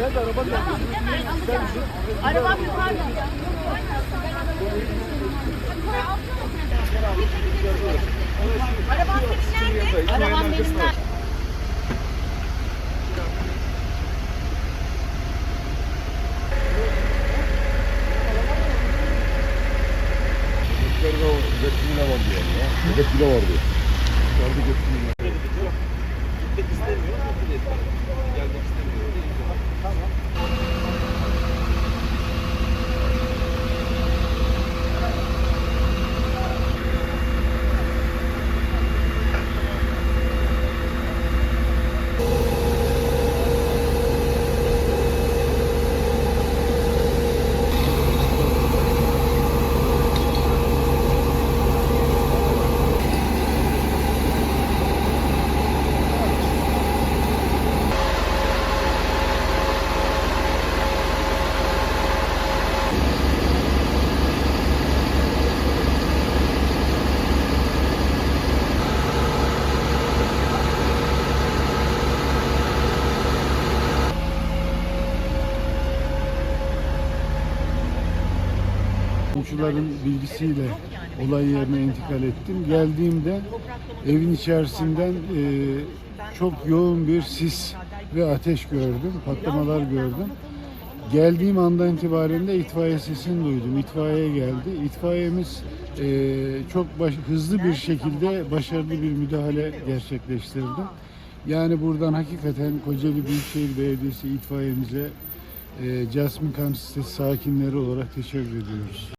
Ben de arabanın tamam, hemen alacağım. Arabam yukarıda. Arabam senin nerede? Arabam benim nerede? Götüne var diyor Komşuların bilgisiyle olay yerine intikal ettim. Geldiğimde evin içerisinden e, çok yoğun bir sis ve ateş gördüm, patlamalar gördüm. Geldiğim andan itibaren de itfaiye sesini duydum. İtfaiye geldi. İtfaiyemiz e, çok baş- hızlı bir şekilde başarılı bir müdahale gerçekleştirdi. Yani buradan hakikaten Kocaeli Büyükşehir Belediyesi itfaiyemize e, Jasmine Kamp sitesi sakinleri olarak teşekkür ediyoruz.